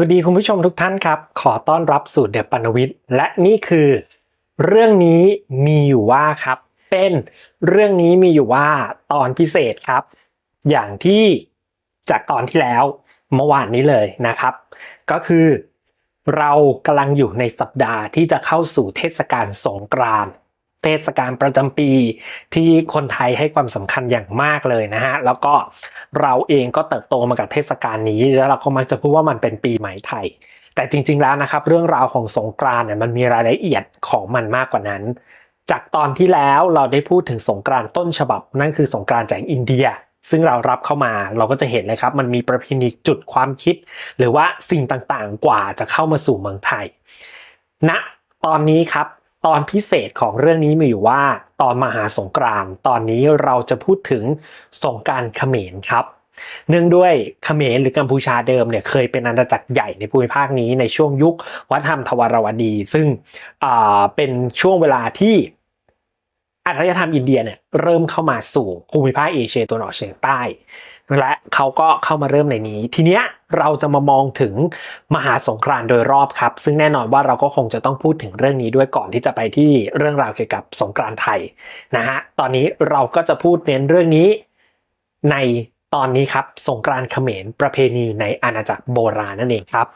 วัสดีคุณผู้ชมทุกท่านครับ ขอต้อนรับสู่เดปันวิทย์และนี่คือ เรื่องนี้มีอยู่ว่าครับ เป็นเรื่องนี้มีอยู่ว่าตอนพิเศษครับ อย่างที่จากตอนที่แล้วเมื่อวานนี้เลยนะครับ ก็คือ เรากำลังอยู่ในสัปดาห์ที่จะเข้าสู่เทศกาลสงกรานต์ เทศกาลประจำปีที่คนไทยให้ความสำคัญอย่างมากเลยนะฮะ แล้วก็เราเองก็เติบโตมากับเทศกาลนี้ แล้วเราก็มักจะพูดว่ามันเป็นปีใหม่ไทย แต่จริง ๆ แล้วนะครับ เรื่องราวของสงกรานต์เนี่ยมันมีรายละเอียดของมันมากกว่านั้น จากตอนที่แล้วเราได้พูดถึงสงกรานต์ต้นฉบับ นั่นคือสงกรานต์จากอินเดียซึ่งเรารับเข้ามาเราก็จะเห็นเลยครับ มันมีประเพณีจุดความคิด หรือว่าสิ่งต่างๆ กว่าจะเข้ามาสู่เมืองไทยณตอนนี้ครับ ตอนพิเศษของเรื่องนี้มีอยู่ว่า ตอนมหาสงกรานตอนนี้เราจะพูดถึงสงกรารเขมรครับ เนื่องด้วยเขมรหรือกัมพูชาเดิมเนี่ยเคยเป็นอาณาจักรใหญ่ในภูมิภาคนี้ในช่วงยุควัฒนธรรมทวารวดี ซึ่งเป็นช่วงเวลาที่อารยธรรมอินเดียเนี่ยเริ่มเข้ามาสู่ภูมิภาคเอเชียตะวันออกเฉียงใต้ และเขาก็เข้ามาเริ่มในนี้ ทีเนี้ยเราจะมามองถึงมหาสงครานโดยรอบครับ ซึ่งแน่นอนว่าเราก็คงจะต้องพูดถึงเรื่องนี้ด้วยก่อนที่จะไปที่เรื่องราวเกี่ยวกับสงกรานไทยนะฮะตอนนี้เราก็จะพูดเน้นเรื่องนี้ในตอนนี้ครับสงกรานเขมรประเพณีในอาณาจักรโบราณนั่นเองครับ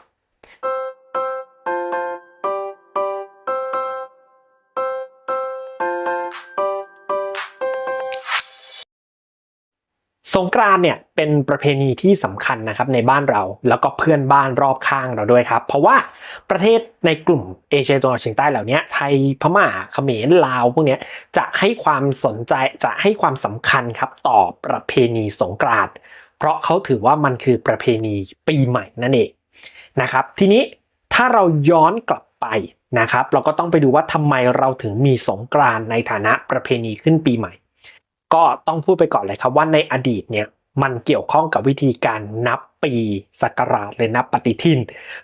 สงกรานเนี่ยเป็นประเพณีที่สำคัญนะครับในบ้านเราแล้วก็เพื่อนบ้านรอบข้างเราด้วยครับ เพราะว่าประเทศในกลุ่มเอเชียตะวันออกเฉียงใต้เหล่านี้ไทยพม่าเขมรลาวพวกนี้จะให้ความสนใจจะให้ความสำคัญครับต่อประเพณีสงกรานเพราะเขาถือว่ามันคือประเพณีปีใหม่นั่นเองนะครับทีนี้ถ้าเราย้อนกลับไปนะครับ เราก็ต้องไปดูว่าทำไมเราถึงมีสงกรานในฐานะประเพณีขึ้นปีใหม่ ก็ต้องพูดไปก่อนเลยครับว่าในอดีตเนี่ยมันเกี่ยวข้องกับวิธีการนับปีศักราชหรือนับปฏิทิน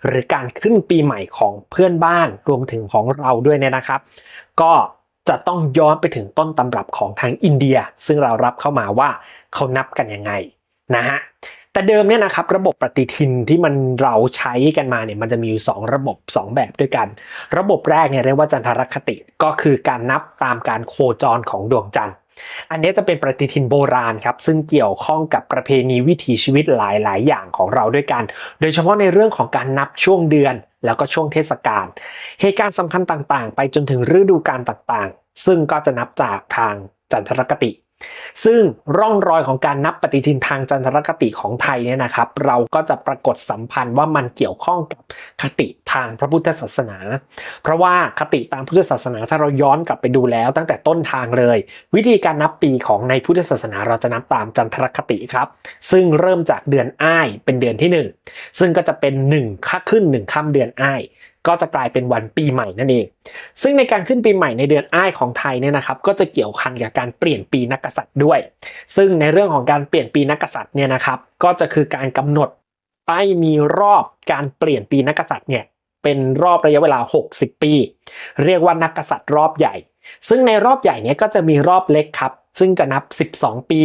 หรือการขึ้นปีใหม่ของเพื่อนบ้านรวมถึงของเราด้วยเนี่ยนะครับ ก็จะต้องย้อนไปถึงต้นตำรับของทางอินเดีย ซึ่งเรารับเข้ามาว่าเขานับกันยังไงนะฮะแต่เดิมเนี่ยนะครับระบบปฏิทินที่มันเราใช้กันมาเนี่ยมันจะมีอยู่สองระบบ 2 แบบด้วยกัน ระบบแรกเนี่ยเรียกว่าจันทรคติก็คือการนับตามการโคจรของดวงจันทร์ อันนี้จะเป็นปฏิทินโบราณครับซึ่งเกี่ยวข้องกับประเพณีวิถีชีวิตหลาย ๆ อย่างของเราด้วยกัน โดยเฉพาะในเรื่องของการนับช่วงเดือน แล้วก็ช่วงเทศกาลเหตุการณ์สำคัญต่าง ๆ ไปจนถึงฤดูกาลต่าง ๆ ซึ่งก็จะนับจากทางจันทรคติ ซึ่งร่องรอยของการนับปฏิทินทางจันทรคติของไทยเนี่ยนะครับ เราก็จะปรากฏสัมพันธ์ว่ามันเกี่ยวข้องกับคติทางพระพุทธศาสนา เพราะว่าคติตามพุทธศาสนาถ้าเราย้อนกลับไปดูแล้ว ตั้งแต่ต้นทางเลย วิธีการนับปีของในพุทธศาสนาเราจะนับตามจันทรคติครับ ซึ่งเริ่มจากเดือนอ้ายเป็นเดือนที่หนึ่งซึ่งก็จะเป็นหนึ่งค่าขึ้นหนึ่งค่ำเดือนอ้าย ก็จะกลายเป็นวันปีใหม่นั่นเอง ซึ่งในการขึ้นปีใหม่ในเดือนอ้ายของไทยเนี่ยนะครับ ก็จะเกี่ยวพันกับการเปลี่ยนปีนักกษัตริย์ด้วย ซึ่งในเรื่องของการเปลี่ยนปีนักกษัตริย์เนี่ยนะครับ ก็จะคือการกำหนดไปมีรอบการเปลี่ยนปีนักกษัตริย์เนี่ยเป็นรอบระยะเวลา 60 ปี เรียกว่านักกษัตริย์รอบใหญ่ ซึ่งในรอบใหญ่เนี่ยก็จะมีรอบเล็กครับ ซึ่งจะนับ 12 ปี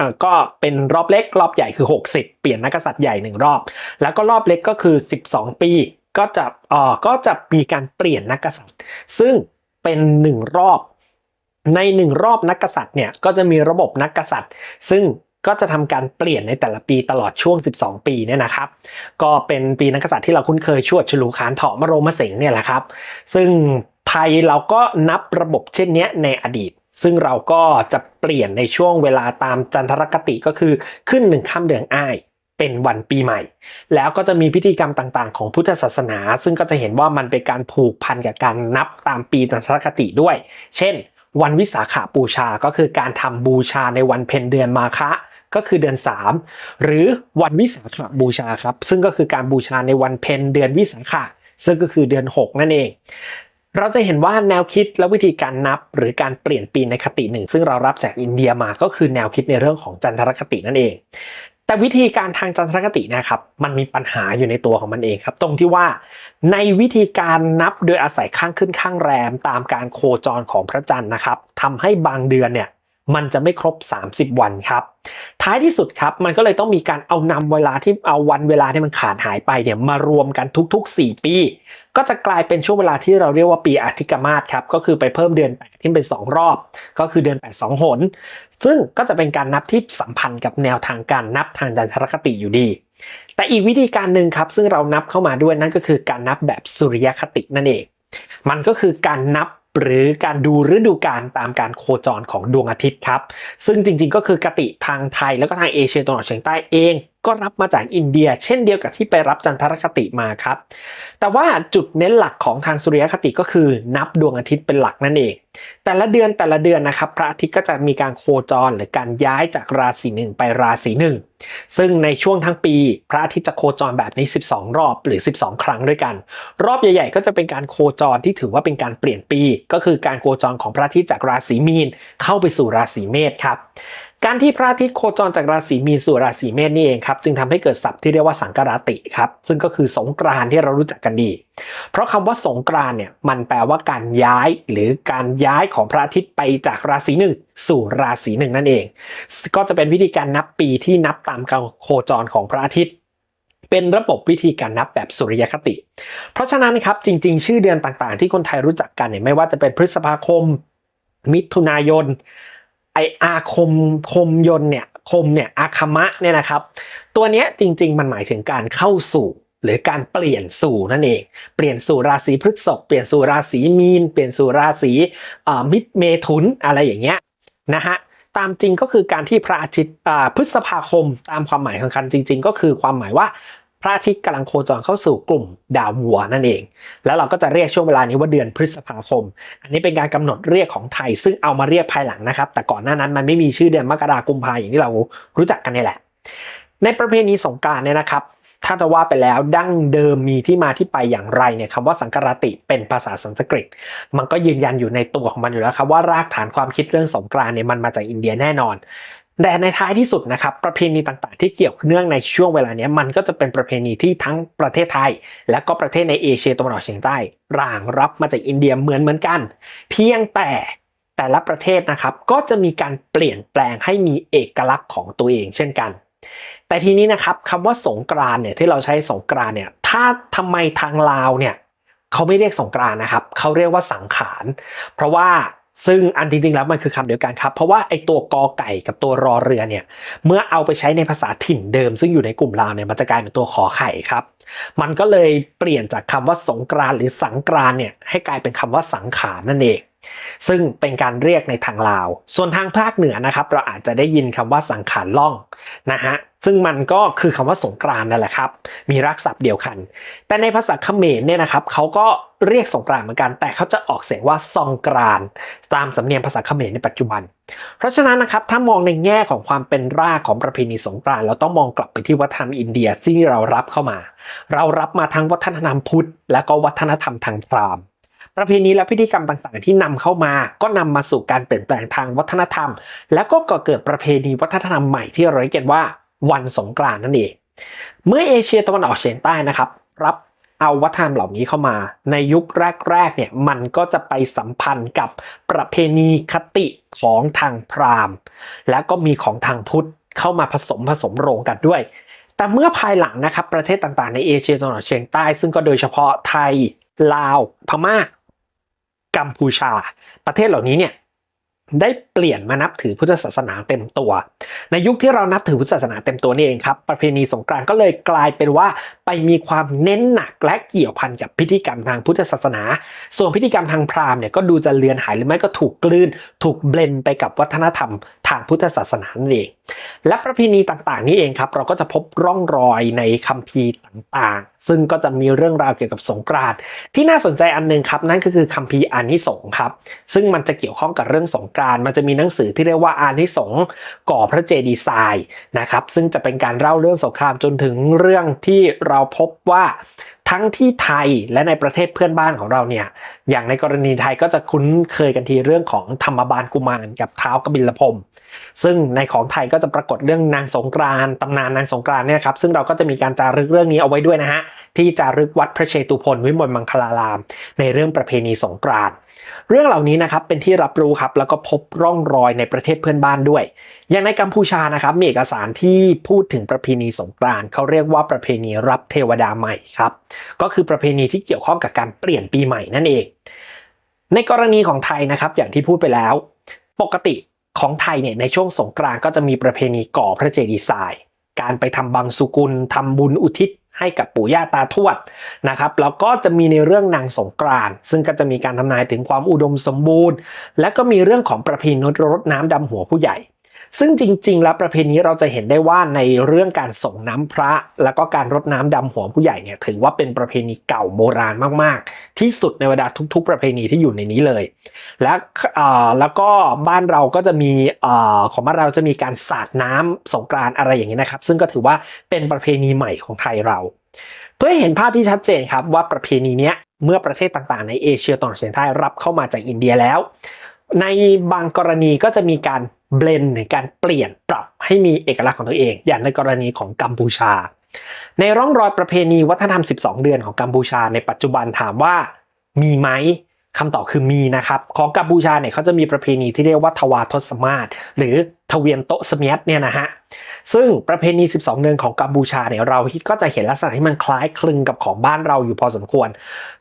อ่าก็เป็นรอบเล็กรอบใหญ่คือ 60 เปลี่ยนนักกษัตริย์ใหญ่หนึ่งรอบ แล้วก็รอบเล็กก็คือ 12 ปี ก็จะอ่อก็จะมีการเปลี่ยนนักกษัตริย์ ซึ่งเป็นหนึ่งรอบในหนึ่งรอบนักกษัตริย์เนี่ยก็จะมีระบบนักกษัตริย์ ซึ่งก็จะทำการเปลี่ยนในแต่ละปีตลอดช่วง 12 ปีเนี่ยนะครับ ก็เป็นปีนักกษัตริย์ที่เราคุ้นเคยชวดฉลูขานเถาะมโรมเสงเนี่ยแหละครับ ซึ่งไทยเราก็นับระบบเช่นนี้ในอดีต ซึ่งเราก็จะเปลี่ยนในช่วงเวลาตามจันทรคติก็คือขึ้นหนึ่งค่ำเดือนอ้าย เป็นวันปีใหม่ แล้วก็จะมีพิธีกรรมต่างๆ ของพุทธศาสนา ซึ่งก็จะเห็นว่ามันเป็นการผูกพันกับการนับตามปีจันทรคติด้วย เช่น วันวิสาขาบูชาก็คือการทำบูชาในวันเพ็ญเดือนมาฆะก็คือเดือน 3 หรือวันวิสาขบูชาครับซึ่งก็คือการบูชาในวันเพ็ญเดือนวิสาขะซึ่งก็คือเดือน 6 นั่นเอง เราจะเห็นว่าแนวคิดและวิธีการนับหรือการเปลี่ยนปีในคติหนึ่ง ซึ่งเรารับจากอินเดียมาก็คือแนวคิดในเรื่องของจันทรคตินั่นเอง แต่วิธีการทางจันทรคตินะครับ มันมีปัญหาอยู่ในตัวของมันเองครับ ตรงที่ว่าในวิธีการนับโดยอาศัยข้างขึ้นข้างแรม ตามการโคจรของพระจันทร์นะครับทำให้บางเดือนเนี่ยมันจะไม่ครบ 30 วันครับ ท้ายที่สุดครับ มันก็เลยต้องมีการเอานำเวลาที่เอาวันเวลาที่มันขาดหายไปเนี่ยมารวมกันทุกๆ 4 ปี ก็จะกลายเป็นช่วงเวลาที่เราเรียกว่าปีอาทิกมาศครับก็คือไปเพิ่มเดือน8ที่เป็น 2 รอบ ก็คือเดือน 8 2 หน ซึ่งก็จะเป็นการนับที่สัมพันธ์กับแนวทางการนับทางจันทรคติอยู่ดี แต่อีกวิธีการหนึ่งครับ ซึ่งเรานับเข้ามาด้วยนั่นก็คือการนับแบบสุริยคตินั่นเอง มันก็คือการนับหรือการดูฤดูกาลตามการโคจรของดวงอาทิตย์ครับ ซึ่งจริงๆ ก็คือกติทางไทยแล้วก็ทางเอเชียตะวันออกเฉียงใต้เอง ก็รับมาจากอินเดีย เช่นเดียวกับที่ไปรับจันทรคติมาครับ แต่ว่าจุดเน้นหลักของทางสุริยคติก็คือนับดวงอาทิตย์เป็นหลักนั่นเอง แต่ละเดือนแต่ละเดือนนะครับ พระอาทิตย์ก็จะมีการโคจรหรือการย้ายจากราศีหนึ่งไปราศีหนึ่งซึ่งในช่วงทั้งปี พระอาทิตย์จะโคจรแบบนี้ 12 รอบหรือ 12 ครั้งด้วยกัน รอบใหญ่ๆ ก็จะเป็นการโคจรที่ถือว่าเป็นการเปลี่ยนปี ก็คือการโคจรของพระอาทิตย์จากราศีมีนเข้าไปสู่ราศีเมษครับ การที่พระอาทิตย์โคจรจากราศีมีนสู่ราศีเมษนี่เองครับจึงทำให้เกิดศัพท์ที่เรียกว่าสังกราติครับซึ่งก็คือสงกรานที่เรารู้จักกันดี เพราะคำว่าสงกรานเนี่ยมันแปลว่าการย้ายหรือการย้ายของพระอาทิตย์ไปจากราศีหนึ่งสู่ราศีหนึ่งนั่นเอง ก็จะเป็นวิธีการนับปีที่นับตามการโคจรของพระอาทิตย์เป็นระบบวิธีการนับแบบสุริยคติ เพราะฉะนั้นครับจริง ๆ ชื่อเดือนต่างๆ ที่คนไทยรู้จักกันเนี่ยไม่ว่าจะเป็นพฤษภาคม มิถุนายน ไออาคมคมยนเนี่ยคมเนี่ยอาคมะเนี่ยนะครับ ตัวเนี้ยจริง ๆ มันหมายถึงการเข้าสู่หรือการเปลี่ยนสู่นั่นเอง เปลี่ยนสู่ราศีพฤษภเปลี่ยนสู่ราศีมีน เปลี่ยนสู่ราศีอ่ามิเมถุนอะไรอย่างเงี้ยนะฮะตามจริงก็คือการที่พระอาทิตย์อ่าพฤษภาคมตามความหมายของคันจริง ๆ ก็คือความหมายว่า ระอาทิตย์กำลังโคจรเข้าสู่กลุ่มดาววัวนั่นเอง แล้วเราก็จะเรียกช่วงเวลานี้ว่าเดือนพฤษภาคม อันนี้เป็นการกำหนดเรียกของไทย ซึ่งเอามาเรียกภายหลังนะครับ แต่ก่อนหน้านั้นมันไม่มีชื่อเดือนมกราคมกุมภาอย่างที่เรารู้จักกันนี่แหละ ในประเพณีสงกานต์เนี่ยนะครับถ้าจะว่าไปแล้วดั้งเดิมมีที่มาที่ไปอย่างไรเนี่ยคำว่าสังกรติเป็นภาษาสันสกฤต มันก็ยืนยันอยู่ในตัวของมันอยู่แล้วครับว่ารากฐานความคิดเรื่องสงกรานเนี่ยมันมาจากอินเดียแน่นอน แต่ในท้ายที่สุดนะครับประเพณีต่างๆ ที่เกี่ยวเนื่องในช่วงเวลานี้มันก็จะเป็นประเพณีที่ทั้งประเทศไทย และก็ประเทศในเอเชียตะวันออกเฉียงใต้ร่างรับมาจากอินเดียเหมือนเหมือนกัน เพียงแต่แต่ละประเทศนะครับก็จะมีการเปลี่ยนแปลงให้มีเอกลักษณ์ของตัวเองเช่นกัน แต่ทีนี้นะครับคำว่าสงกรานเนี่ยที่เราใช้สงกรานเนี่ยถ้าทำไมทางลาวเนี่ยเขาไม่เรียกสงกรานนะครับเขาเรียกว่าสังขาร เพราะว่า ซึ่งอันจริงๆแล้วมันคือคำเดียวกันครับ เพราะว่าไอตัวกอไก่กับตัวรอเรือเนี่ยเมื่อเอาไปใช้ในภาษาถิ่นเดิม ซึ่งอยู่ในกลุ่มลาวเนี่ยมันจะกลายเป็นตัวขอไข่ครับ มันก็เลยเปลี่ยนจากคำว่าสงกรานหรือสังกรานเนี่ยให้กลายเป็นคำว่าสังขารนั่นเอง ซึ่งเป็นการเรียกในทางลาว ส่วนทางภาคเหนือนะครับ เราอาจจะได้ยินคำว่าสังขารล่องนะฮะซึ่งมันก็คือคำว่าสงกรานนั่นแหละครับ มีรากศัพท์เดียวกัน แต่ในภาษาเขมรเนี่ยนะครับเขาก็เรียกสงกรานเหมือนกัน แต่เขาจะออกเสียงว่าซองกรานตามสำเนียงภาษาเขมรในปัจจุบัน เพราะฉะนั้นนะครับถ้ามองในแง่ของความเป็นรากของประเพณีสงกรานเราต้องมองกลับไปที่วัฒนธรรมอินเดียที่เรารับเข้ามา เรารับมาทั้งวัฒนธรรมพุทธและก็วัฒนธรรมทางพราหมณ์ ประเพณีและพิธีกรรมต่างๆ ที่นำเข้ามา ก็นำมาสู่การเปลี่ยนแปลงทางวัฒนธรรม แล้วก็ก่อเกิดประเพณีวัฒนธรรมใหม่ที่เราเรียกกันว่าวันสงกรานต์นั่นเอง เมื่อเอเชียตะวันออกเฉียงใต้นะครับ รับเอาวัฒนธรรมเหล่านี้เข้ามา ในยุคแรกๆเนี่ยมันก็จะไปสัมพันธ์กับประเพณีคติของทางพราหมณ์ และก็มีของทางพุทธเข้ามาผสมผสมโรงกันด้วย แต่เมื่อภายหลังนะครับประเทศต่างๆ ในเอเชียตะวันออกเฉียงใต้ ซึ่งก็โดยเฉพาะไทย ลาว พม่า กัมพูชา ประเทศเหล่านี้เนี่ยได้เปลี่ยนมานับถือพุทธศาสนาเต็มตัว ในยุคที่เรานับถือพุทธศาสนาเต็มตัวนี่เองครับ ประเพณีสงกรานต์ก็เลยกลายเป็นว่าไปมีความเน้นหนักและเกี่ยวพันกับพิธีกรรมทางพุทธศาสนา ส่วนพิธีกรรมทางพราหมณ์เนี่ยก็ดูจะเลือนหายหรือไม่ก็ถูกกลืน ถูกเบลนไปกับวัฒนธรรมทางพุทธศาสนานั่นเอง และประเพณีต่างๆ นี่เองครับ เราก็จะพบร่องรอยในคัมภีร์ต่างๆ ซึ่งก็จะมีเรื่องราวเกี่ยวกับสงกรานต์ที่น่าสนใจอันหนึงครับ นั่นก็คือคัมภีร์อานิสงส์ครับ ซึ่งมันจะเกี่ยวข้องกับเรื่องสงกรานต์มันจะมีหนังสือที่เรียกว่าอานิสงก่อพระเจดีย์ทรายนะครับซึ่งจะเป็นการเล่าเรื่องสงครามจนถึงเรื่องที่เราราพบว่าทั้งที่ไทยและในประเทศเพื่อนบ้านของเราเนี่ยอย่างในกรณีไทยก็จะคุ้นเคยกันทีเรื่องของธรรมบาลกุมารกับเท้ากบิลพรมซึ่งในของไทยก็จะปรากฏเรื่องนางสงกรานต์ตำนานนางสงกรานต์เนี่ยครับซึ่งเราก็จะมีการจารึกเรื่องนี้เอาไว้ด้วยนะฮะที่จารึกวัดพระเชตุพนวิมลมังคลาราม ในเรื่องประเพณีสงกรานต์ เรื่องเหล่านี้นะครับเป็นที่รับรู้ครับแล้วก็พบร่องรอยในประเทศเพื่อนบ้านด้วย อย่างในกัมพูชานะครับมีเอกสารที่พูดถึงประเพณีสงกรานต์เขาเรียกว่าประเพณีรับเทวดาใหม่ครับก็คือประเพณีที่เกี่ยวข้องกับการเปลี่ยนปีใหม่นั่นเอง ในกรณีของไทยนะครับอย่างที่พูดไปแล้ว ปกติของไทยเนี่ยในช่วงสงกรานต์ก็จะมีประเพณีก่อพระเจดีย์ทราย การไปทำบังสุกุลทำบุญอุทิศ ให้กับปู่ย่าตาทวดนะครับแล้วก็จะมีในเรื่องนางสงกรานซึ่งก็จะมีการทำนายถึงความอุดมสมบูรณ์ และก็มีเรื่องของประเพณีรดน้ำดำหัวผู้ใหญ่ ซึ่งจริง ๆ แล้วประเพณีเราจะเห็นได้ว่าในเรื่องการส่งน้ำพระ แล้วก็การรดน้ำดำหัวผู้ใหญ่เนี่ยถือว่าเป็นประเพณีเก่าโบราณมากๆ ที่สุดในบรรดาทุก ๆ ประเพณีที่อยู่ในนี้เลย และแล้วก็บ้านเราก็จะมีอของบ้านเราจะมีการสาดน้ำสงกรานต์อะไรอย่างนี้นะครับ ซึ่งก็ถือว่าเป็นประเพณีใหม่ของไทยเรา เพื่อให้เห็นภาพที่ชัดเจนครับว่าประเพณีเนี้ยเมื่อประเทศต่างๆ ในเอเชียตะวันออกเฉียงใต้รับเข้ามาจากอินเดียแล้ว ในบางกรณีก็จะมีการเบลนหรือการเปลี่ยนปรับให้มีเอกลักษณ์ของตัวเอง อย่างในกรณีของกัมพูชา ในร่องรอยประเพณีวัฒนธรรม 12 เดือนของกัมพูชาในปัจจุบันถามว่ามีไหม คำตอบคือมีนะครับ ของกัมพูชาเนี่ยเขาจะมีประเพณีที่เรียกว่าทวาทศมาศหรือทเวียนโตสเมียตเนี่ยนะฮะ ซึ่งประเพณี 12 เดือนของกัมพูชาเนี่ยเราก็จะเห็นลักษณะที่มันคล้ายคลึงกับของบ้านเราอยู่พอสมควร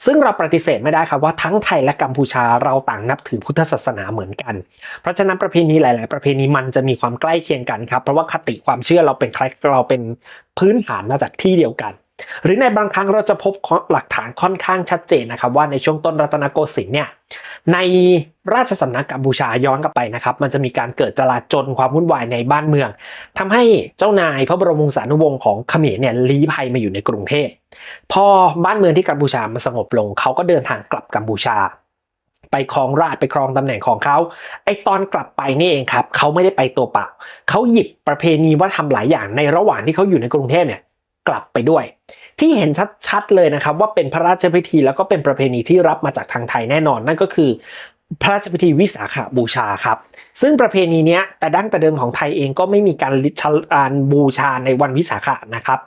ซึ่งเราปฏิเสธไม่ได้ครับว่าทั้งไทยและกัมพูชาเราต่างนับถือพุทธศาสนาเหมือนกัน เพราะฉะนั้นประเพณีหลาย ๆ ประเพณีมันจะมีความใกล้เคียงกันครับ เพราะว่าคติความเชื่อเราเป็นคล้ายเราเป็นพื้นฐานมาจากที่เดียวกัน หรือในบางครั้งเราจะพบหลักฐานค่อนข้างชัดเจนนะครับว่าในช่วงต้นรัตนโกสินทร์เนี่ยในราชสำนักกัมพูชาย้อนกลับไปนะครับมันจะมีการเกิดจลาจลความวุ่นวายในบ้านเมืองทำให้เจ้านายพระบรมวงศานุวงศ์ของเขมรเนี่ยลี้ภัยมาอยู่ในกรุงเทพพอบ้านเมืองที่กัมพูชามันสงบลงเขาก็เดินทางกลับกัมพูชา ไปครองราชไปครองตำแหน่งของเขาไอตอนกลับไปนี่เองครับเขาไม่ได้ไปตัวเปล่าเขาหยิบประเพณีวัฒนธรรมหลายอย่างในระหว่างที่เขาอยู่ในกรุงเทพเนี่ย กลับไปด้วย ที่เห็นชัดๆเลยนะครับ ว่าเป็นพระราชพิธีแล้วก็เป็นประเพณีที่รับมาจากทางไทยแน่นอน นั่นก็คือ พระราชพิธีวิสาขบูชาครับ ซึ่งประเพณีเนี้ยแต่ดั้งแต่เดิมของไทยเองก็ไม่มีการการบูชาในวันวิสาขะนะครับ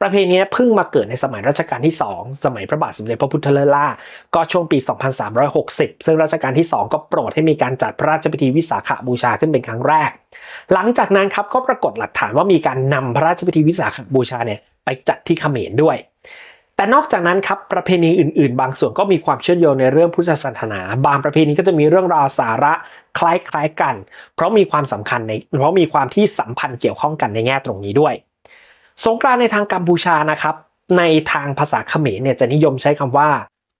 ประเพณีนี้เพิ่งมาเกิดในสมัยรัชกาลที่ 2 สมัยพระบาทสมเด็จพระพุทธเลิศล่าก็ช่วงปี 2360 ซึ่งรัชกาลที่ 2 ก็โปรดให้มีการจัดพระราชพิธีวิสาขบูชาขึ้นเป็นครั้งแรก หลังจากนั้นครับก็ปรากฏหลักฐานว่ามีการนำพระราชพิธีวิสาขบูชาเนี่ย ไปจัดที่เขมรด้วย แต่นอกจากนั้นครับประเพณีอื่น ๆ บางส่วนก็มีความเชื่อมโยงในเรื่องพุทธศาสนา บางประเพณีก็จะมีเรื่องราวสาระคล้ายๆกัน เพราะมีความสำคัญในเพราะมีความที่สัมพันธ์เกี่ยวข้องกันในแง่ตรงนี้ด้วย สงกรานในทางกัมพูชานะครับในทางภาษาเขมรเนี่ยจะนิยมใช้คำว่า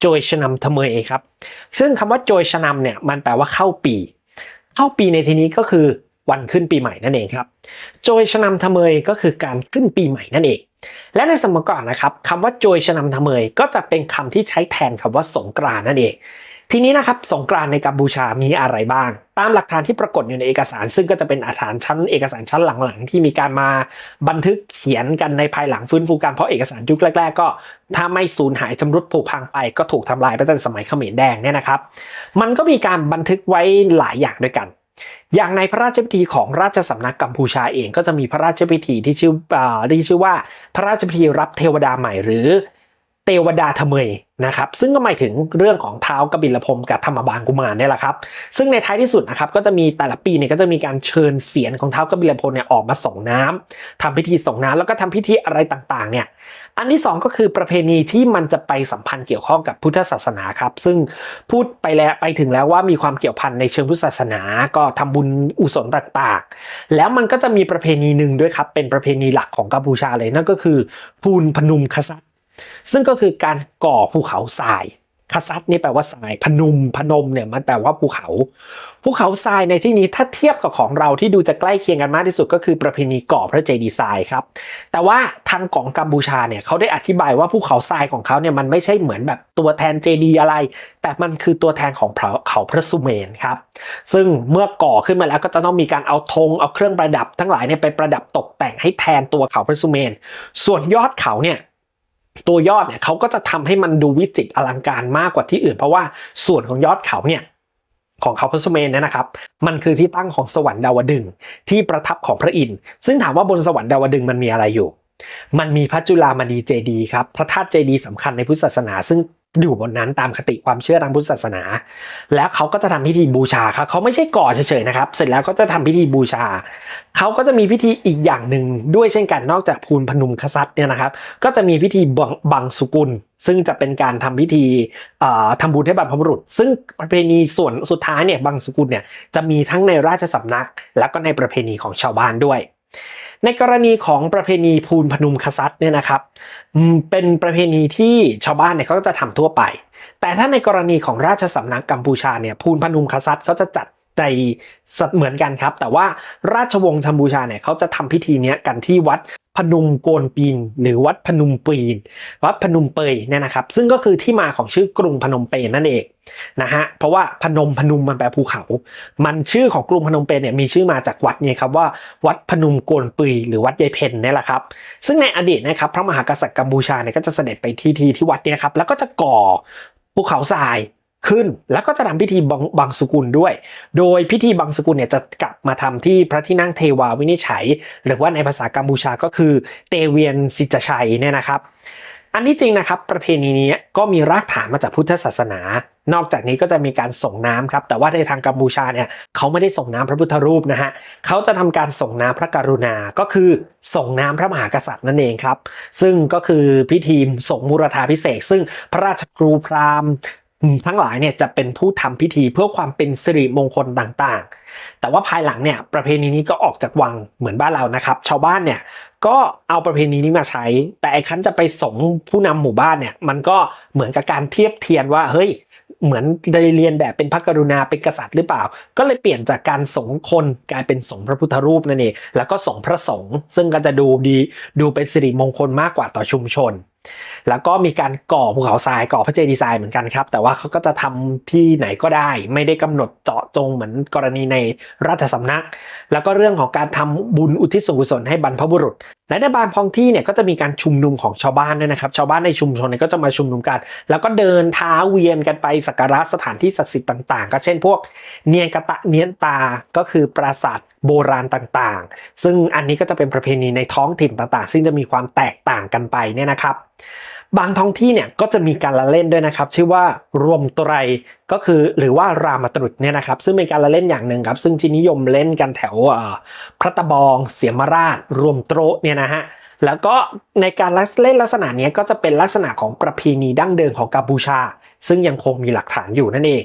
โจยชนำทเมยครับ ซึ่งคำว่าโจยชนำเนี่ยมันแปลว่าเข้าปี เข้าปีในที่นี้ก็คือวันขึ้นปีใหม่นั่นเองครับ โจยชนำทเมยก็คือการขึ้นปีใหม่นั่นเอง และในสมัยก่อนนะครับคำว่าโจยชนำทเมยก็จะเป็นคำที่ใช้แทนคำว่าสงกรานนั่นเอง ทีนี้นะครับสงกรานในกัมพูชามีอะไรบ้าง ตามหลักฐานที่ปรากฏอยู่ในเอกสาร ซึ่งก็จะเป็นอาฐานชั้นเอกสารชั้นหลังๆ ที่มีการมาบันทึกเขียนกันในภายหลังฟื้นฟูการเพราะเอกสารยุคแรก ๆ ก็ถ้าไม่สูญหายชำรุดผุพังไป ก็ถูกทำลายไปตั้งแต่สมัยเขมรแดงเนี่ยนะครับ มันก็มีการบันทึกไว้หลายอย่างด้วยกัน อย่างในพระราชพิธีของราชสำนักกัมพูชาเองก็จะมีพระราชพิธีที่ชื่อที่ชื่อว่าพระราชพิธีรับเทวดาใหม่หรือ เทวดาทเมยนะครับซึ่งก็หมายถึงเรื่องของเท้ากบิลพรมกับธรรมบางกุมารเนี่ยแหละครับซึ่งในท้ายที่สุดนะครับก็จะมีแต่ละปีเนี่ยก็จะมีการเชิญเสียนของเท้ากบิลพรมเนี่ยออกมาส่งน้ำทำพิธีส่งน้ำแล้วก็ทำพิธีอะไรต่างๆเนี่ยอันที่สองก็คือประเพณีที่มันจะไปสัมพันธ์เกี่ยวข้องกับพุทธศาสนาครับซึ่งพูดไปแล้วไปถึงแล้วว่ามีความเกี่ยวพันในเชิงพุทธศาสนา ก็ทำบุญอุศลต่างๆ แล้วมันก็จะมีประเพณีหนึ่งด้วยครับเป็นประเพณีหลักของกัมพูชาเลยนั่นก็คือพูนพนุมคสัต ซึ่งก็คือการก่อภูเขาทรายคซัตนี่แปลว่าทรายพนุมพนมเนี่ยมันแปลว่าภูเขาภูเขาทรายในที่นี้ถ้าเทียบกับของเราที่ดูจะใกล้เคียงกันมากที่สุดก็คือประเพณีก่อพระเจดีย์ทรายครับ แต่ว่าทางของกัมพูชาเนี่ยเขาได้อธิบายว่าภูเขาทรายของเขาเนี่ยมันไม่ใช่เหมือนแบบตัวแทนเจดีย์อะไร แต่มันคือตัวแทนของเขาพระสุเมนครับ ซึ่งเมื่อก่อขึ้นมาแล้วก็จะต้องมีการเอาธงเอาเครื่องประดับ ทั้งหลายเนี่ยไปประดับตกแต่งให้แทนตัวเขาพระสุเมน ส่วนยอดเขาเนี่ย ตัวยอดเนี่ยเขาก็จะทำให้มันดูวิจิตรอลังการมากกว่าที่อื่น เพราะว่าส่วนของยอดเขาเนี่ยของเขาพสเมนเนี่ยนะครับ มันคือที่ตั้งของสวรรค์ดาวดึงที่ประทับของพระอินทร์ซึ่งถามว่าบนสวรรค์ดาวดึงมันมีอะไรอยู่ มันมีพระจุลามณีเจดีครับพระธาตุเจดีย์สำคัญในพุทธศาสนา ซึ่ง อยู่บนนั้นตามคติความเชื่อทางพุทธศาสนา แล้วเขาก็จะทำพิธีบูชาครับเขาไม่ใช่ก่อเฉยๆนะครับ เสร็จแล้วก็จะทำพิธีบูชา เขาก็จะมีพิธีอีกอย่างหนึ่งด้วยเช่นกันนอกจากภูลพนุมคซัตเนี่ยนะครับ ก็จะมีพิธีบังบังสุกุล ซึ่งจะเป็นการทำพิธีเอ่อทำบุญให้บรรพบุรุษ ซึ่งประเพณีส่วนสุดท้ายเนี่ยบังสุกุลเนี่ยจะมีทั้งในราชสำนัก และก็ในประเพณีของชาวบ้านด้วย ในกรณีของประเพณีภูลพนุมขซัตเนี่ยนะครับเป็นประเพณีที่ชาวบ้านเนี่ยเขาก็จะทำทั่วไป แต่ถ้าในกรณีของราชสำนักกัมพูชาเนี่ยภูลพนุมขซัตเขาจะจัดในสัตเหมือนกันครับ แต่ว่าราชวงศ์กัมพูชาเนี่ยเขาจะทำพิธีนี้กันที่วัด พนุมโกนปีน หรือวัดพนุมปีน วัดพนุมเปยเนี่ยนะครับ ซึ่งก็คือที่มาของชื่อกรุงพนมเปญนั่นเองนะฮะเพราะว่าพนมพนุมมันแปลภูเขา มันชื่อของกรุงพนมเปญเนี่ยมีชื่อมาจากวัดเนี่ยครับว่าวัดพนุมโกนปีหรือวัดยายเพนเนี่ยแหละครับ ซึ่งในอดีตนะครับพระมหากษัตริย์กัมพูชาเนี่ยก็จะเสด็จไปที่ที่ที่วัดเนี่ยครับแล้วก็จะก่อภูเขาทราย ขึ้น แล้วก็จะทำพิธีบังบังสุกุลด้วย โดยพิธีบังสุกุลเนี่ยจะกลับมาทำที่พระที่นั่งเทวาวินิจฉัย หรือว่าในภาษากัมพูชาก็คือเตเวียนสิจชัยเนี่ยนะครับ อันที่จริงนะครับ ประเพณีนี้ก็มีรากฐานมาจากพุทธศาสนา นอกจากนี้ก็จะมีการส่งน้ำครับ แต่ว่าในทางกัมพูชาเนี่ยเขาไม่ได้ส่งน้ำพระพุทธรูปนะฮะเขาจะทำการส่งน้ำพระกรุณา ก็คือส่งน้ำพระมหากษัตริย์นั่นเองครับ ซึ่งก็คือพิธีส่งมูรธาพิเศษ ซึ่งพระราชครูพราหมณ์ ทั้งหลายเนี่ยจะเป็นผู้ทำพิธีเพื่อความเป็นสิริมงคลต่างๆ แต่ว่าภายหลังเนี่ยประเพณีนี้ก็ออกจากวังเหมือนบ้านเรานะครับ ชาวบ้านเนี่ยก็เอาประเพณีนี้มาใช้ แต่ไอ้คันจะไปสงผู้นำหมู่บ้านเนี่ยมันก็เหมือนกับการเทียบเทียนว่าเฮ้ยเหมือนได้เรียนแบบเป็นพระกรุณาเป็นกษัตริย์หรือเปล่า ก็เลยเปลี่ยนจากการสงคนกลายเป็นสงพระพุทธรูปนั่นเองแล้วก็สงพระสงฆ์ซึ่งก็จะดูดีดูเป็นสิริมงคลมากกว่าต่อชุมชน แล้วก็มีการก่อภูเขาทรายก่อพระเจดีย์ทรายเหมือนกันครับ แต่ว่าเขาก็จะทำที่ไหนก็ได้ ไม่ได้กำหนดเจาะจงเหมือนกรณีในราชสำนัก แล้วก็เรื่องของการทำบุญอุทิศส่วนกุศลให้บรรพบุรุษและในบางท้องที่เนี่ยก็จะมีการชุมนุมของชาวบ้านด้วยนะครับ ชาวบ้านในชุมชนเนี่ยก็จะมาชุมนุมกัน แล้วก็เดินเท้าเวียนกันไปสักการะสถานที่ศักดิ์สิทธิ์ต่างๆ ก็เช่นพวกเนียนกะตะเนียนตาก็คือปราสาทโบราณต่างๆ ซึ่งอันนี้ก็จะเป็นประเพณีในท้องถิ่นต่างๆ ซึ่งจะมีความแตกต่างกันไปเนี่ยนะครับ บางท้องที่เนี่ยก็จะมีการละเล่นด้วยนะครับ ชื่อว่ารวมไตรก็คือหรือว่ารามตรุษเนี่ยนะครับ ซึ่งเป็นการละเล่นอย่างหนึ่งครับ ซึ่งที่นิยมเล่นกันแถวพระตะบอง เสียมราช รวมโตรเนี่ยนะฮะแล้วก็ในการเล่นลักษณะนี้ก็จะเป็นลักษณะของประเพณีดั้งเดิมของกัมพูชา ซึ่งยังคงมีหลักฐานอยู่นั่นเอง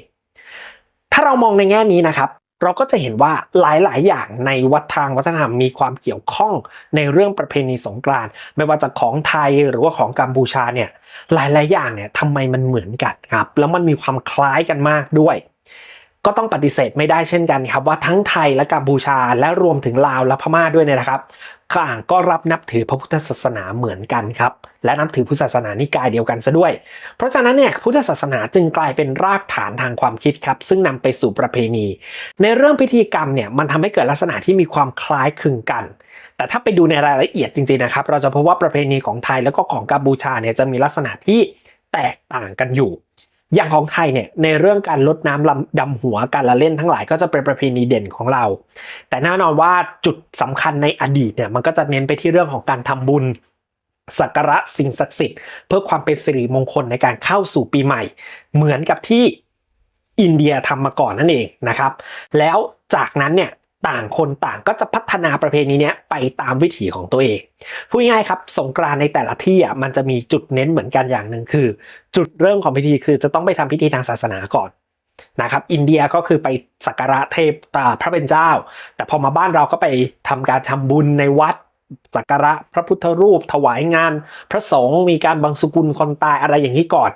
ถ้าเรามองในแง่นี้นะครับ เราก็จะเห็นว่าหลาย ๆ อย่างในวัฒนทางวัฒนธรรมมีความเกี่ยวข้องในเรื่องประเพณีสงกรานต์ไม่ว่าจะของไทยหรือว่าของกัมพูชาเนี่ยหลาย ๆ อย่างเนี่ยทำไมมันเหมือนกันครับ แล้วมันมีความคล้ายกันมากด้วย ก็ต้องปฏิเสธไม่ได้เช่นกันครับว่าทั้งไทยและกัมพูชาและรวมถึงลาวและพม่าด้วยเนี่ยนะครับต่างก็รับนับถือพระพุทธศาสนาเหมือนกันครับและนับถือพุทธศาสนานิกายเดียวกันซะด้วย เพราะฉะนั้นเนี่ยพุทธศาสนาจึงกลายเป็นรากฐานทางความคิดครับ ซึ่งนำไปสู่ประเพณี ในเรื่องพิธีกรรมเนี่ยมันทำให้เกิดลักษณะที่มีความคล้ายคลึงกัน แต่ถ้าไปดูในรายละเอียดจริงๆนะครับ เราจะพบว่าประเพณีของไทยแล้วก็ของกัมพูชาเนี่ยจะมีลักษณะที่แตกต่างกันอยู่ อย่างของไทยเนี่ยในเรื่องการลดน้ำลำดำหัวการละเล่นทั้งหลายก็จะเป็นประเพณีเด่นของเรา แต่แน่นอนว่าจุดสำคัญในอดีตเนี่ยมันก็จะเน้นไปที่เรื่องของการทำบุญสักการะสิ่งศักดิ์สิทธิ์เพื่อความเป็นสิริมงคลในการเข้าสู่ปีใหม่ เหมือนกับที่อินเดียทำมาก่อนนั่นเองนะครับ แล้วจากนั้นเนี่ย ต่างคนต่างก็จะพัฒนาประเพณีนี้ไปตามวิถีของตัวเองพูดง่ายครับสงกรานในแต่ละที่อะมันจะมีจุดเน้นเหมือนกันอย่างหนึ่งคือ จุดเริ่มของพิธีคือจะต้องไปทำพิธีทางศาสนาก่อนนะครับอินเดียก็คือไปสักการะเทพอ่าพระเป็นเจ้า แต่พอมาบ้านเราก็ไปทำการทำบุญในวัดสักการะพระพุทธรูป ถวายงาน พระสงฆ์มีการบังสุกุลคนตายอะไรอย่างนี้ก่อน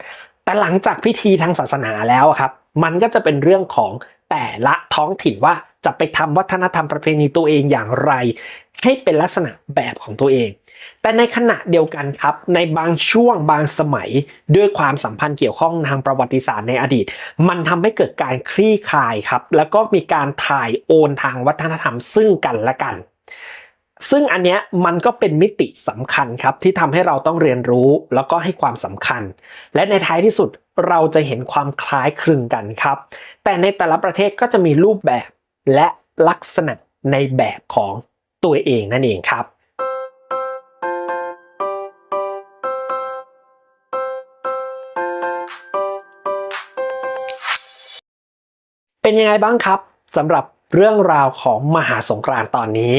แต่หลังจากพิธีทางศาสนาแล้วครับ มันก็จะเป็นเรื่องของ แต่ละท้องถิ่นว่าจะไปทำวัฒนธรรมประเพณีตัวเองอย่างไร ให้เป็นลักษณะแบบของตัวเอง แต่ในขณะเดียวกันครับ ในบางช่วงบางสมัย ด้วยความสัมพันธ์เกี่ยวข้องทางประวัติศาสตร์ในอดีต มันทำให้เกิดการคลี่คลายครับ แล้วก็มีการถ่ายโอนทางวัฒนธรรมซึ่งกันและกัน ซึ่งอันเนี้ยมันก็เป็นมิติสำคัญครับที่ทำให้เราต้องเรียนรู้แล้วก็ให้ความสำคัญ และในท้ายที่สุด เราจะเห็นความคล้ายคลึงกันครับ แต่ในแต่ละประเทศก็จะมีรูปแบบและลักษณะในแบบของตัวเองนั่นเองครับ เป็นยังไงบ้างครับสำหรับเรื่องราวของมหาสงกรานต์ตอนนี้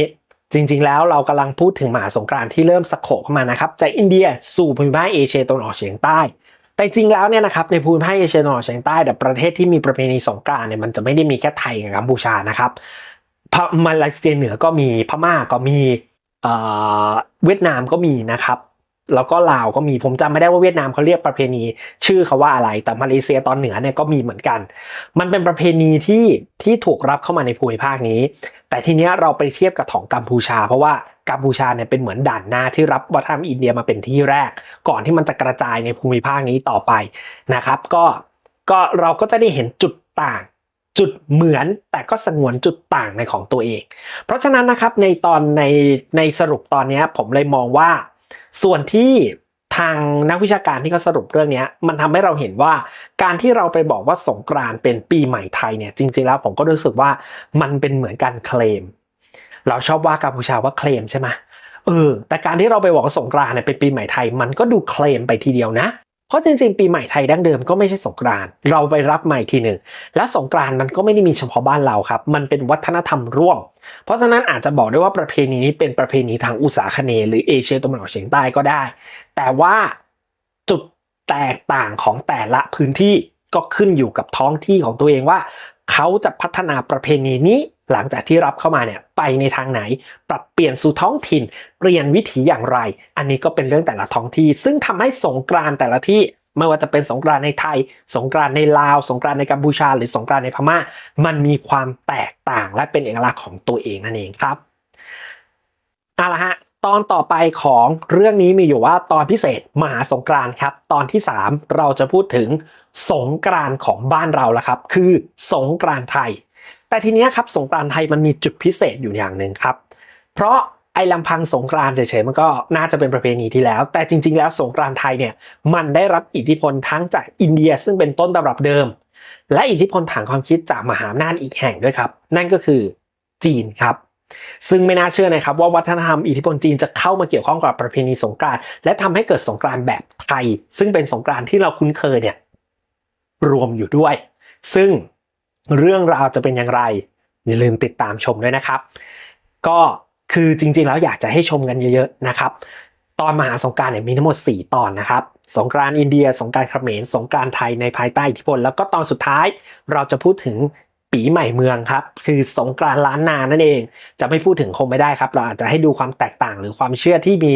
จริงๆแล้วเรากำลังพูดถึงมหาสงกรานต์ที่เริ่มสโคบเข้ามานะครับจากอินเดียสู่ภูมิภาคเอเชียตะวันออกเฉียงใต้ แต่จริงแล้วเนี่ยนะครับในภูมิภาคเอเชียตะวันออกเฉียงใต้แต่ประเทศที่มีประเพณีสงกรานต์เนี่ยมันจะไม่ได้มีแค่ไทยกับกัมพูชานะครับพมาเลเซียเหนือก็มีพม่าก็มีเวียดนามก็มีนะครับ แล้วก็ลาวก็มีผมจำไม่ได้ว่าเวียดนามเขาเรียกประเพณี ชื่อเขาว่าอะไร แต่มาเลเซียตอนเหนือเนี่ยก็มีเหมือนกัน มันเป็นประเพณีที่ที่ถูกรับเข้ามาในภูมิภาคนี้ แต่ทีเนี้ยเราไปเทียบกับของกัมพูชา เพราะว่ากัมพูชาเนี่ยเป็นเหมือนด่านหน้าที่รับวัฒนธรรมอินเดียมาเป็นที่แรก ก่อนที่มันจะกระจายในภูมิภาคนี้ต่อไปนะครับ ก็ก็เราก็จะได้เห็นจุดต่างจุดเหมือนแต่ก็สงวนจุดต่างในของตัวเอง เพราะฉะนั้นนะครับในตอนในในสรุปตอนเนี้ยผมเลยมองว่า ส่วนที่ทางนักวิชาการที่เขาสรุปเรื่องนี้มันทำให้เราเห็นว่าการที่เราไปบอกว่าสงกรานเป็นปีใหม่ไทยเนี่ยจริง ๆ แล้วผมก็รู้สึกว่ามันเป็นเหมือนการเคลม เราชอบว่ากัมพูชาว่าเคลมใช่ไหมเออแต่การที่เราไปบอกว่าสงกรานเนี่ยเป็นปีใหม่ไทย มันก็ดูเคลมไปทีเดียวนะ เพราะจริงๆ ปีใหม่ไทยดั้งเดิมก็ไม่ใช่สงกรานต์เราไปรับใหม่ทีหนึ่ง และสงกรานต์มันก็ไม่ได้มีเฉพาะบ้านเราครับ มันเป็นวัฒนธรรมร่วม เพราะฉะนั้นอาจจะบอกได้ว่าประเพณีนี้เป็นประเพณีทางอุษาคเนหรือเอเชียตะวันออกเฉียงใต้ก็ได้ แต่ว่าจุดแตกต่างของแต่ละพื้นที่ก็ขึ้นอยู่กับท้องที่ของตัวเองว่า เขาจะพัฒนาประเพณีนี้ หลังจากที่รับเข้ามาเนี่ยไปในทางไหน ปรับเปลี่ยนสู่ท้องถิ่น เปลี่ยนวิถีอย่างไร อันนี้ก็เป็นเรื่องแต่ละท้องที่ ซึ่งทำให้สงกรานแต่ละที่ไม่ว่าจะเป็นสงกรานในไทย สงกรานในลาว สงกรานในกัมพูชา หรือสงกรานในพม่า มันมีความแตกต่างและเป็นเอกลักษณ์ของตัวเองนั่นเองครับเอาละฮะตอนต่อไปของเรื่องนี้มีอยู่ว่าตอนพิเศษมหาสงกรานครับ ตอนที่ 3 เราจะพูดถึงสงกรานของบ้านเราละครับ คือสงกรานไทย แต่ทีนี้ครับสงกรานต์ไทยมันมีจุดพิเศษอยู่อย่างหนึ่งครับ เพราะไอ้ลำพังสงกรานเฉยๆมันก็น่าจะเป็นประเพณีที่แล้ว แต่จริง ๆ แล้วสงกรานไทยเนี่ยมันได้รับอิทธิพลทั้งจากอินเดียซึ่งเป็นต้นตำรับเดิม และอิทธิพลทางความคิดจากมหาอำนาจอีกแห่งด้วยครับ นั่นก็คือจีนครับ ซึ่งไม่น่าเชื่อนะครับว่าวัฒนธรรมอิทธิพลจีนจะเข้ามาเกี่ยวข้องกับประเพณีสงกรานและทำให้เกิดสงกรานแบบไทยซึ่งเป็นสงกรานที่เราคุ้นเคยเนี่ยรวมอยู่ด้วย ซึ่ง เรื่องราวจะเป็นอย่างไร อย่าลืมติดตามชมด้วยนะครับ ก็คือจริงๆแล้วอยากจะให้ชมกันเยอะๆนะครับ ตอนมหาสงการเนี่ยมีทั้งหมด 4 ตอนนะครับ สงกานต์อินเดีย สงกรานต์เขมร สงกานต์ไทยในภายใต้อิทธิพล แล้วก็ตอนสุดท้ายเราจะพูดถึงปีใหม่เมืองครับ คือสงกรานล้านนานั่นเอง จะไม่พูดถึงคงไม่ได้ครับ เราอาจจะให้ดูความแตกต่างหรือความเชื่อที่มี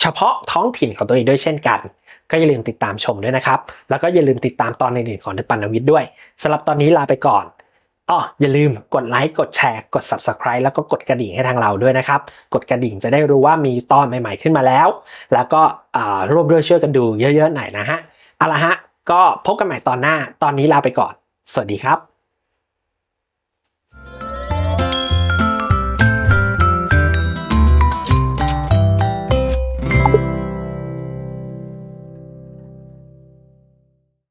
เฉพาะท้องถิ่นของตัวเองด้วยเช่นกัน ก็อย่าลืมติดตามชมด้วยนะครับ แล้วก็อย่าลืมติดตามตอนอื่นๆของเดปันวิทย์ด้วยสำหรับตอนนี้ลาไปก่อนอ๋ออย่าลืมกดไลค์กดแชร์กด Subscribe แล้วก็กดกระดิ่งให้ทางเราด้วยนะครับ กดกระดิ่งจะได้รู้ว่ามีตอนใหม่ๆขึ้นมาแล้ว แล้วก็ร่วมด้วยช่วยกันดูเยอะๆหน่อยนะฮะเอาละฮะก็พบกันใหม่ตอนหน้าตอนนี้ลาไปก่อน สวัสดีครับ